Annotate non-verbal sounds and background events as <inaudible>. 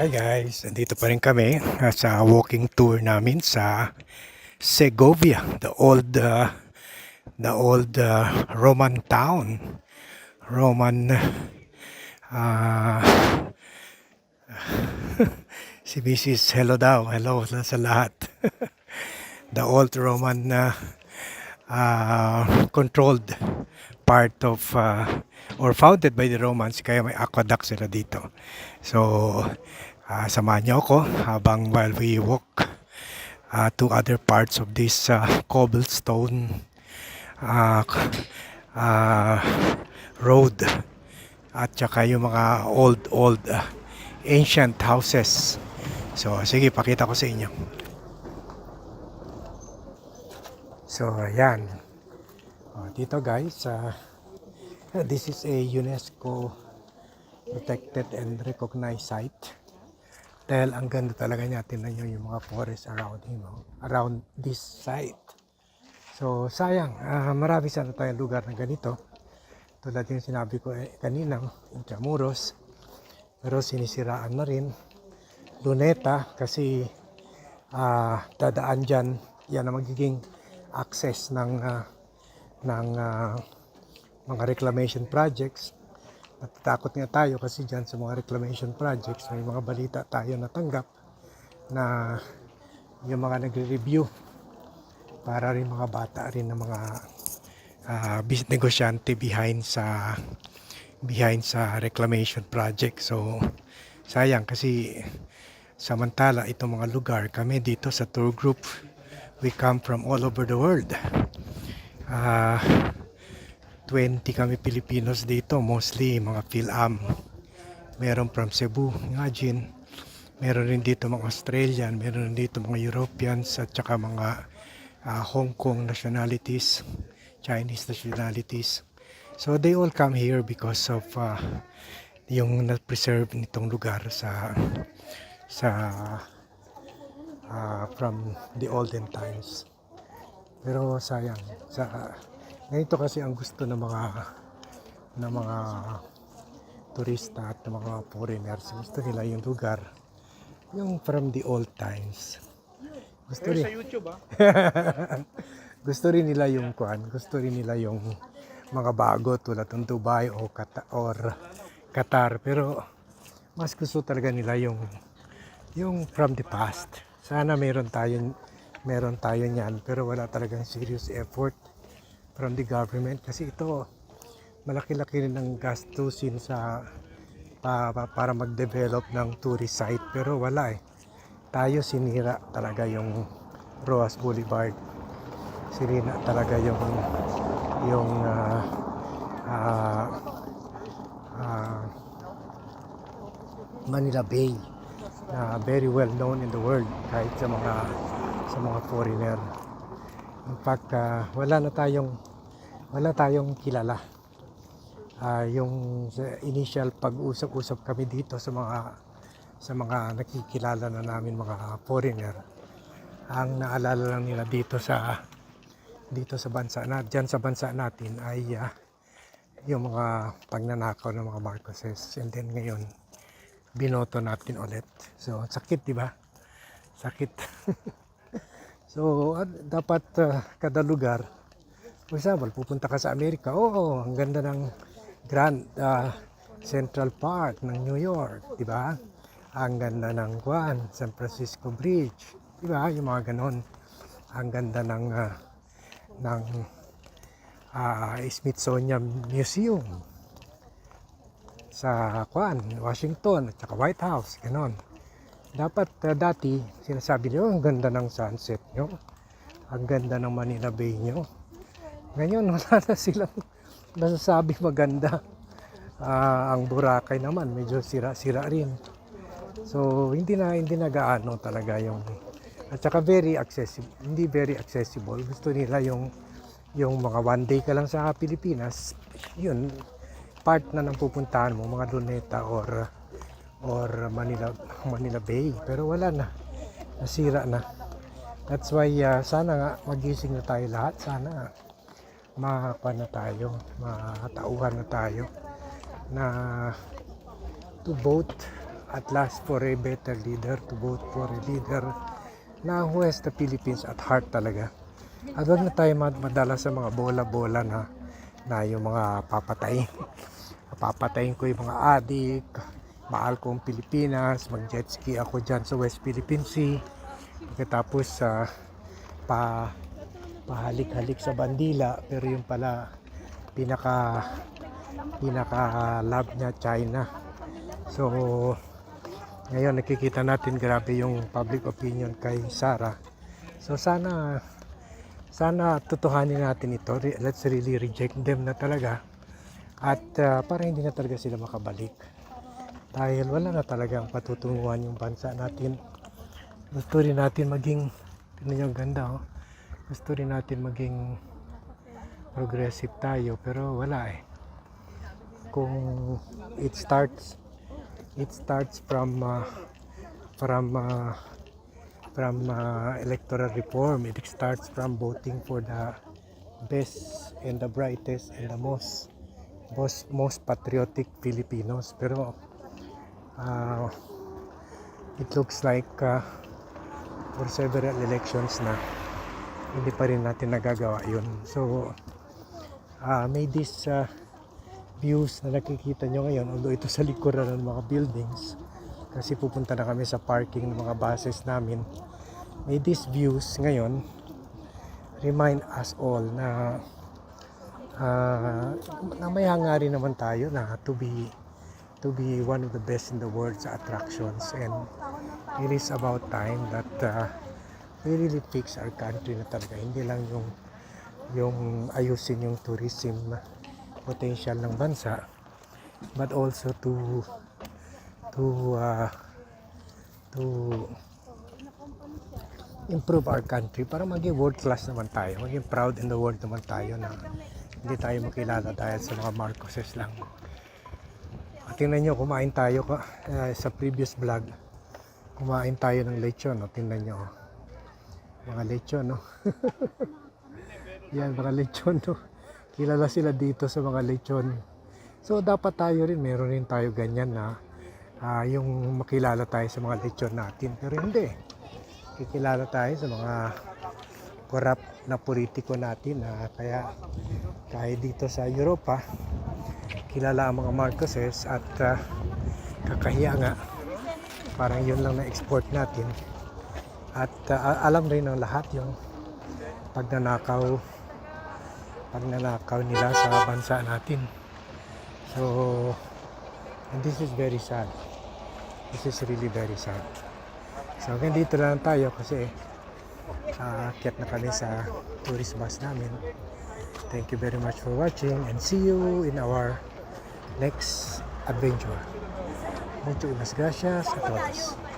Hi guys, nandito pa rin kami uh, sa walking tour namin sa Segovia, the old uh, the old uh, Roman town. Roman uh, <laughs> si Mrs. Hello daw. Hello sa lahat. <laughs> the old Roman uh, uh, controlled part of uh, or founded by the Romans kaya may aqueduct sila dito. So uh, samahan niyo ako habang while we walk uh, to other parts of this uh, cobblestone uh, uh, road at saka yung mga old old uh, ancient houses. So sige pakita ko sa inyo. So ayan. Oh, dito guys, uh, this is a UNESCO protected and recognized site. Dahil ang ganda talaga niya, tingnan nyo yung mga forest around him, oh, around this site. So sayang, ah, marami sana tayong lugar na ganito. Tulad yung sinabi ko eh, kanina, Intramuros. Pero sinisiraan na rin. Luneta kasi ah, dadaan dyan, yan ang magiging access ng ah, ng ah, mga reclamation projects. Natatakot nga tayo kasi dyan sa mga reclamation projects, may mga balita tayo natanggap na yung mga nagre-review para rin mga bata rin ng mga bis negosyante behind sa behind sa reclamation project. So sayang kasi samantala itong mga lugar kami dito sa tour group we come from all over the world. Ah 20 kami Pilipinos dito, mostly mga Phil-Am. Meron from Cebu, imagine. Meron rin dito mga Australian, meron rin dito mga Europeans at saka mga ah, Hong Kong nationalities, Chinese nationalities. So they all come here because of ah, yung na-preserve nitong lugar sa sa ah, from the olden times. Pero sayang sa ganito kasi ang gusto ng mga ng mga turista at ng mga foreigners. Gusto nila yung lugar yung from the old times. Gusto rin, YouTube ah. <laughs> gusto rin nila yung kuan, gusto rin nila yung mga bago tulad ng Dubai o Qatar, or Qatar pero mas gusto talaga nila yung yung from the past. Sana meron tayong meron tayo niyan pero wala talagang serious effort from the government kasi ito malaki-laki rin ang gastusin sa pa, pa- para mag-develop ng tourist site pero wala eh. Tayo sinira talaga yung Roas Boulevard. Sinira talaga yung yung ah, ah, ah, Manila Bay na very well known in the world kahit sa mga sa mga foreigner. In fact, ah, wala na tayong wala tayong kilala. Ah, yung initial pag-usap-usap kami dito sa mga sa mga nakikilala na namin mga foreigner, ang naalala lang nila dito sa dito sa bansa na diyan sa bansa natin ay ah, yung mga pagnanakaw ng mga Marcoses and then ngayon binoto natin ulit. So sakit 'di ba? Sakit. <laughs> so dapat ah, kada lugar For example, pupunta ka sa Amerika, oo, ang ganda ng Grand ah, Central Park ng New York, di ba? Ang ganda ng Guan, San Francisco Bridge, di ba? Yung mga ganon. Ang ganda ng ah, ng ah, Smithsonian Museum sa Guan, Washington, at saka White House, ganon. Dapat ah, dati, sinasabi nyo, ang ganda ng sunset nyo, ang ganda ng Manila Bay nyo, ngayon, wala na silang <laughs> nasasabi maganda. Ah, ang Boracay naman, medyo sira-sira rin. So, hindi na hindi na gaano talaga yung at saka very accessible, hindi very accessible. Gusto nila yung yung mga one day ka lang sa Pilipinas, yun part na ng pupuntahan mo, mga Luneta or or Manila Manila Bay. Pero wala na. Nasira na. That's why ah, sana nga magising na tayo lahat. Sana nga makakuha na tayo, makatauhan na tayo na to vote at last for a better leader, to vote for a leader na who has the Philippines at heart talaga. At huwag na tayo mad- madala sa mga bola-bola na, na yung mga papatayin. <laughs> Papatayin ko yung mga adik, mahal ko ang Pilipinas, mag-jet ski ako dyan sa West Philippine Sea. Pagkatapos sa pa pahalik-halik sa bandila pero yung pala pinaka pinaka love niya China. So ngayon nakikita natin grabe yung public opinion kay Sara so sana sana tutuhanin natin ito. Let's really reject them na talaga. At ah, para hindi na talaga sila makabalik. Dahil wala na talagang patutunguhan yung bansa natin. Gusto rin natin maging tingnan ang ganda oh gusto rin natin maging progressive tayo pero wala eh. Kung it starts it starts from uh, from uh, from uh, electoral reform. It starts from voting for the best and the brightest and the most most, most patriotic Filipinos. Pero uh, it looks like uh, for several elections na hindi pa rin natin nagagawa yun. So, ah may this ah, views na nakikita nyo ngayon, although ito sa likuran ng mga buildings, kasi pupunta na kami sa parking ng mga buses namin, may these views ngayon, remind us all na ah na may hangarin naman tayo na to be to be one of the best in the world sa attractions and it is about time that ah, we really fix our country na talaga. Hindi lang yung yung ayusin yung tourism potential ng bansa but also to to uh, to improve our country para maging world class naman tayo maging proud in the world naman tayo na hindi tayo makilala dahil sa mga Marcoses lang At tingnan nyo kumain tayo eh, sa previous vlog kumain tayo ng lechon no? tingnan nyo oh mga lechon, no? <laughs> Yan, mga lechon, no? Kilala sila dito sa mga lechon. So, dapat tayo rin, meron rin tayo ganyan na ah, yung makilala tayo sa mga lechon natin. Pero hindi. Kikilala tayo sa mga corrupt na politiko natin. na kaya, kahit dito sa Europa, kilala ang mga Marcoses at ah, kakahiya nga. Parang yun lang na-export natin. At uh, alam rin ng lahat yung pagnanakaw pagnanakaw nila sa bansa natin. So, and this is very sad. This is really very sad. So, hanggang dito lang tayo kasi uh, akyat na kami sa tourist bus namin. Thank you very much for watching and see you in our next adventure. Muchas gracias a todos.